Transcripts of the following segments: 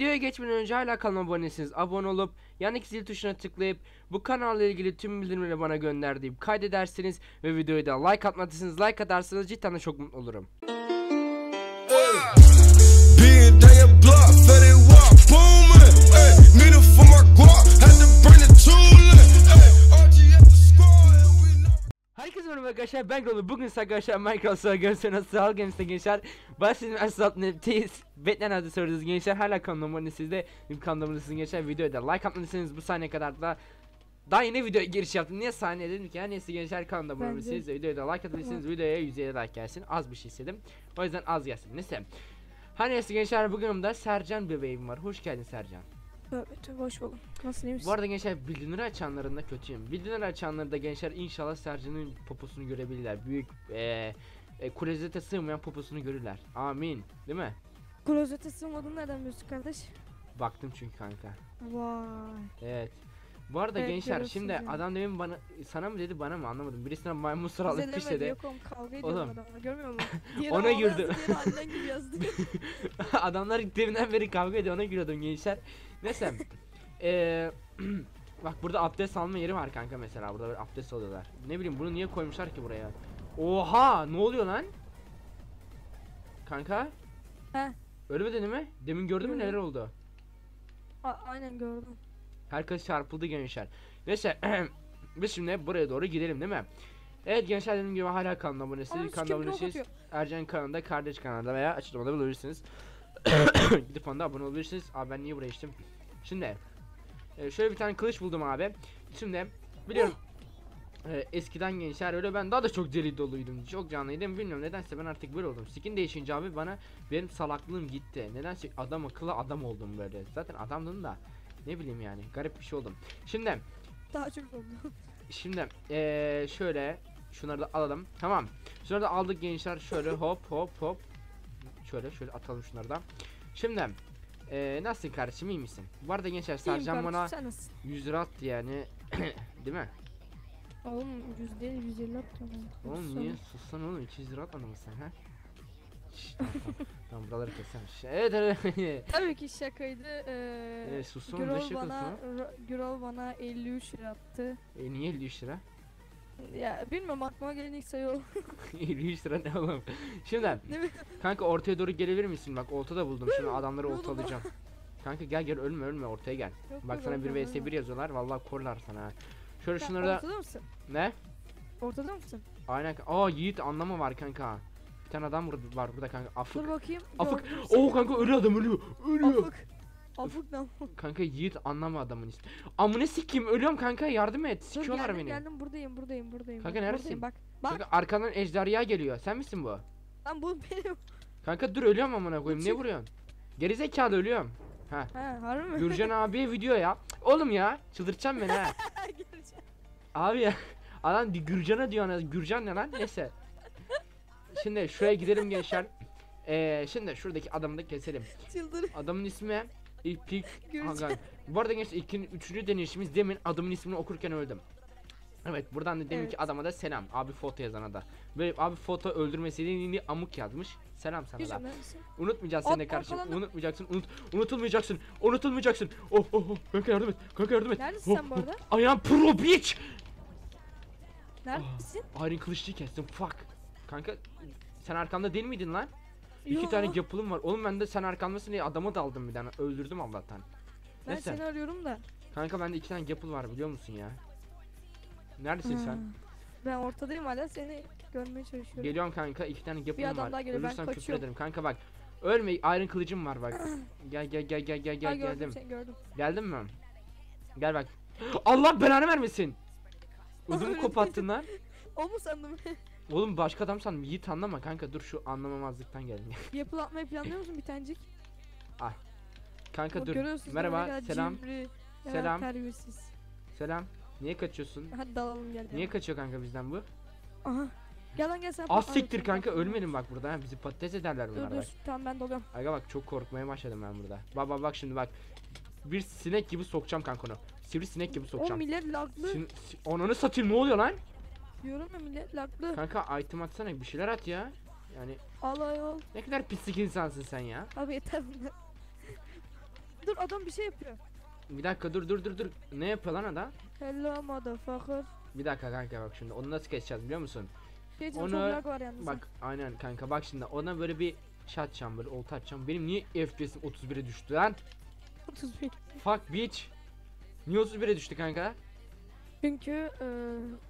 Videoya geçmeden önce hala kanalıma abonesiniz. Abone olup yanındaki zil tuşuna tıklayıp bu kanalla ilgili tüm bildirimleri bana gönder deyip kaydedersiniz ve videoyu da like atmadıysanız like atarsanız cidden de çok mutlu olurum. Being arkadaşlar ben Grolu bugün arkadaşlar Minecraft'a görseniz sağ Games'te gençler Başlayın Asalt Nepteyiz Beklenen adı soruyoruz gençler hala kanalıma abone sizde Kanalıma sizin gençler videoya da like atmadıysanız bu saniye kadar da daha yeni videoya giriş yaptım. Niye saniye dedim ki ya? Neyse gençler kanalıma abone olabilirsiniz videoya da like atabilirsiniz. Videoya 150 like gelsin. Az bir şey istedim. O yüzden az gelsin. Neyse. Her neyse gençler bugün yanımda Sercan bebeğim var. Hoş geldin Sercan Tövbe tövbe hoş buldum. Nasıl iyi misin? Bu arada gençler bildirimleri açanların da kötüyüm. Bildirimleri açanları da gençler inşallah Sercan'ın poposunu görebilirler. Büyük eee e, klozete sığmayan poposunu görürler. Amin. Değil mi? Klozete sığmadığını nereden biliyorsun kardeş? Baktım çünkü kanka. Vay. Evet. Bu arada Evet, gençler şimdi yani. adam demin bana sana mı dedi bana mı anlamadım. Birisinden maymun sıralı Güzel piş dedi. Yok oğlum kavga ediyorum Oğlum. adamla görmüyor musun? Diğeri Ona ağla girdi. yazdı, annen gibi yazdı. Adamlar deminden beri kavga ediyor ona gülüyordum gençler. Neyse. Eee Bak burada abdest alma yeri var kanka mesela burada böyle abdest alıyorlar. Ne bileyim bunu niye koymuşlar ki buraya? Oha ne oluyor lan? Kanka? He. Ölmedin mi? Demin gördün mü neler oldu? A- aynen gördüm. Herkes çarpıldı gençler. Neyse biz şimdi buraya doğru gidelim değil mi? Evet gençler dediğim gibi hala kanal abonesi, Ama kanal kim blok abonesiyiz. Ercan kanalında, kardeş kanalında veya açıklamada bulabilirsiniz. Gidip onda abone olabilirsiniz. Abi ben niye buraya içtim? Şimdi e, şöyle bir tane kılıç buldum abi. Şimdi biliyorum e, eskiden gençler öyle ben daha da çok deli doluydum. Çok canlıydım. Bilmiyorum nedense ben artık böyle oldum. Skin değişince abi bana benim salaklığım gitti. Nedense adam akıllı adam oldum böyle. Zaten adamdım da ne bileyim yani garip bir şey oldum. Şimdi Daha çok oldu. Şimdi eee şöyle şunları da alalım. Tamam. Şunları da aldık gençler. Şöyle hop hop hop. Şöyle şöyle atalım şunları da. Şimdi eee nasılsın kardeşim iyi misin? Bu arada gençler Sercan kardeşim, bana nasılsın? 100 lira attı yani. Değil mi? Oğlum 100 değil 150 attım. ben. Oğlum niye sussan oğlum 200 lira atmadın mı sen ha? Şşş, tamam, tamam. tamam buraları keseceğim. Şş, Evet evet. Tabii ki şakaydı. Ee, sussun ne Gürol bana, Gürol bana 53 lira attı. E niye 53 lira? Ya bilmiyorum aklıma gelen ilk sayı o. 53 lira ne oğlum? Şimdi Ne kanka ortaya doğru gelebilir misin? Bak olta da buldum. Şimdi adamları Ne oldu lan? oltalayacağım. Kanka gel gel ölme ölme ortaya gel. Yok, Bak yok, sana ölmem, 1 vs ölmem. 1 yazıyorlar. Vallahi korlar sana. ha. Şöyle Sen şunları da Ortada mısın? ne? Ortada mısın? Aynen. ka- Aa Yiğit anlama var kanka. Bir tane adam burada var burada kanka. Dur Afık. bakayım. Afık. gördüm seni. Oo kanka ölüyor adam ölüyor. Ölüyor. Afık. Ne? Kanka Yiğit anlama adamın ismi. Amına sikeyim ölüyorum kanka yardım et. Sikiyorlar geldim beni. geldim buradayım buradayım buradayım. Kanka? Buradayım, bak. Bak Kanka arkandan ejderha geliyor. Sen misin bu? lan bu benim. Kanka dur ölüyorum amına koyayım. Ne vuruyorsun? Gerizekalı ölüyorum. Ha. Ha harbi mi? Gürcan abiye video ya. Oğlum ya çıldırtacağım beni ha. Abi ya adam di- Gürcan'a diyor Gürcan ne lan neyse. Şimdi şuraya gidelim gençler. Ee, şimdi şuradaki adamı da keselim. Çıldır. Adamın ismi İpik. Hagan. Bu arada gençler ikinci, üçüncü deneyişimiz demin adamın ismini okurken öldüm. Evet buradan da deminki Evet. adama da selam. Abi foto yazana da. Böyle abi foto öldürmeseydin amuk yazmış. Selam sana da. Gürcan neredesin? Unutmayacağız At- seni de kardeşim. arkadan da- Unutmayacaksın. Unut unutulmayacaksın. Unutulmayacaksın. Oh oh oh. Kanka yardım et. Kanka yardım et. Neredesin Oh, sen bu oh. arada? I am pro bitch. Neredesin? Iron kılıçlıyı kestim fuck. Kanka sen arkamda değil miydin lan? İki Yo, tane yapılım var. Oğlum ben de sen arkamdasın diye adamı daldım bir tane. Öldürdüm Allah'tan. Ben Neyse. seni arıyorum da. Kanka bende iki tane yapıl var biliyor musun ya? Neredesin Ha. sen? Ben ortadayım hala seni görmeye çalışıyorum. Geliyorum kanka iki tane yapılım adam var. daha geliyor, ben Ölürsem küfür kaçıyorum. ederim. Kanka bak. Ölme Iron kılıcım var bak. gel gel gel gel gel Ha, gel gördüm geldim. seni gördüm. Geldin mi? Gel bak. Allah belanı vermesin. Ödümü Öyle kopattın lan. O mu sandım? Oğlum başka adam sandım. Yiğit anlama kanka dur şu anlamamazlıktan geldim. Yapı atmayı planlıyor musun bir tanecik? kanka Bak, dur. görüyorsunuz Merhaba kadar selam. cimri, ne kadar Selam. Terbiyesiz. Selam. Niye kaçıyorsun? Hadi dalalım gel. Niye kaçıyor kanka bizden bu? Aha. Gel lan gel sen. Az Aa, siktir kanka ölmedim bak burada ha. Bizi patates ederler Dur bunlar dur bak. tamam ben dalıyorum. Aga bak çok korkmaya başladım ben burada. Bak bak bak şimdi bak. Bir sinek gibi sokacağım kanka onu. Sivri sinek gibi O sokacağım. millet laglı. Sin si- Ananı satayım ne oluyor lan? Diyorum ya millet laglı. Kanka item atsana bir şeyler at ya. Yani Allah yol. ne kadar pislik insansın sen ya. Abi yeter bunlar. adam bir şey yapıyor. Bir dakika dur dur dur dur. Ne yapıyor lan adam? Hello motherfucker. Bir dakika kanka bak şimdi onu nasıl keseceğiz biliyor musun? Şey için Onu- çok lag var yalnız. Bak aynen kanka bak şimdi ona böyle bir şey atacağım böyle olta atacağım. Benim niye FPS'im 31'e düştü lan? 31. Fuck bitch. Niye 31'e düştü kanka? Çünkü e,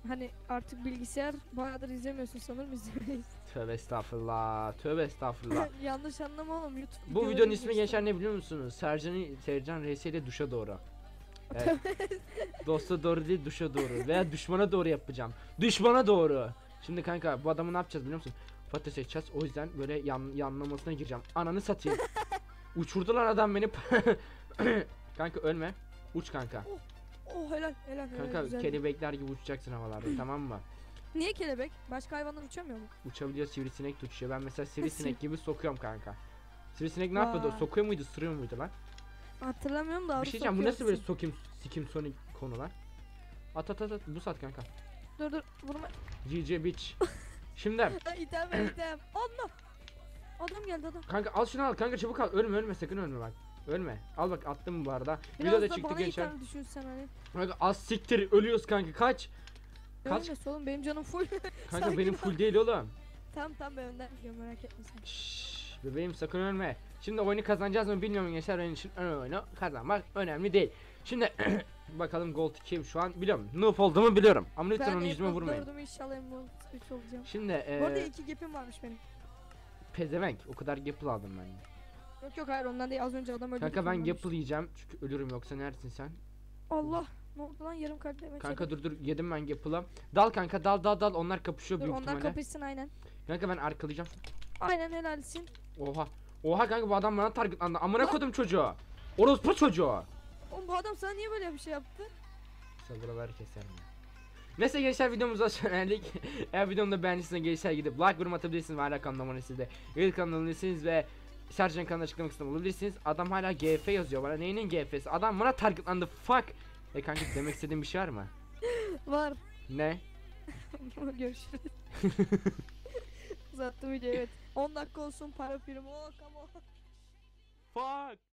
hani artık bilgisayar bayağıdır izlemiyorsun sanırım izlemeyiz. Tövbe estağfurullah. Tövbe estağfurullah. Yanlış anlama oğlum YouTube. Bu videoları videonun ismi geçen ne biliyor musunuz? Sercan Sercan RS ile duşa doğru. Evet. Dosta doğru değil duşa doğru veya düşmana doğru yapacağım. Düşmana doğru. Şimdi kanka bu adamı ne yapacağız biliyor musun? Patates edeceğiz. O yüzden böyle yan, yanlamasına gireceğim. Ananı satayım. Uçurdu lan adam beni. kanka ölme. Uç kanka. Oh helal helal helal. Kanka güzel. kelebekler gibi uçacaksın havalarda tamam mı? Niye kelebek? Başka hayvanlar uçamıyor mu? Uçabiliyor sivrisinek de uçuyor. Ben mesela sivrisinek gibi sokuyorum kanka. Sivrisinek ne yapıyordu? Vay. Sokuyor muydu, sırıyor muydu lan? Hatırlamıyorum da. Bir şey diyeceğim bu nasıl böyle sokim sikim sonic konu lan? At at at at bu sat kanka. Dur dur vurma. GG bitch. Şimdi item item. Allah. Adam geldi adam. kanka al şunu al kanka çabuk al. Ölme ölme sakın ölme bak. Ölme. Al bak attım bu arada. Biraz Video da da çıktı bana düşünsen hani. Kanka az siktir ölüyoruz kanka kaç. Kaç? Ölmesi oğlum benim canım full. Kanka benim full değil oğlum. tamam tamam ben önden gidiyorum merak etme sen. Şşş, bebeğim sakın ölme. Şimdi oyunu kazanacağız mı bilmiyorum gençler oyun için ön oyunu kazanmak önemli değil. Şimdi bakalım Gold 2 şu an biliyorum. Noob olduğumu biliyorum. Ama lütfen onu yüzüme vurmayın. dördüm inşallah Emerald 3 olacağım. Şimdi Bu arada eee iki gap'im varmış benim. pezevenk o kadar gapple aldım ben. Yok yok hayır ondan değil az önce adam öldü. Kanka ben gapple yiyeceğim çünkü ölürüm yoksa neredesin sen? Allah. Ne oldu lan yarım kalp demek Kanka dur dur yedim ben gapılı. Dal kanka dal dal dal onlar kapışıyor Dur büyük onlar ihtimalle. kapışsın aynen. Kanka ben arkalayacağım. Aynen helalsin. Oha. Oha kanka bu adam bana targetlandı. Amına kodum çocuğu. Orospu çocuğu. Oğlum bu adam sana niye böyle bir şey yaptı? Mesela buraları keserim ya. Neyse gençler videomuza sona erdik. Eğer videomu da beğendiyseniz gençler gidip like yorum atabilirsiniz ve hala kanalıma abone sizde. YouTube kanalındasınız ve Sercan kanalına açıklamak kısmında bulabilirsiniz. Adam hala GF yazıyor bana. Neyinin GF'si? Adam bana targetlandı. Fuck. E kanka demek istediğin bir şey var mı? Var. Ne? Görüşürüz. Uzattım video evet. 10 dakika olsun para prim. Oh come on. Fuck.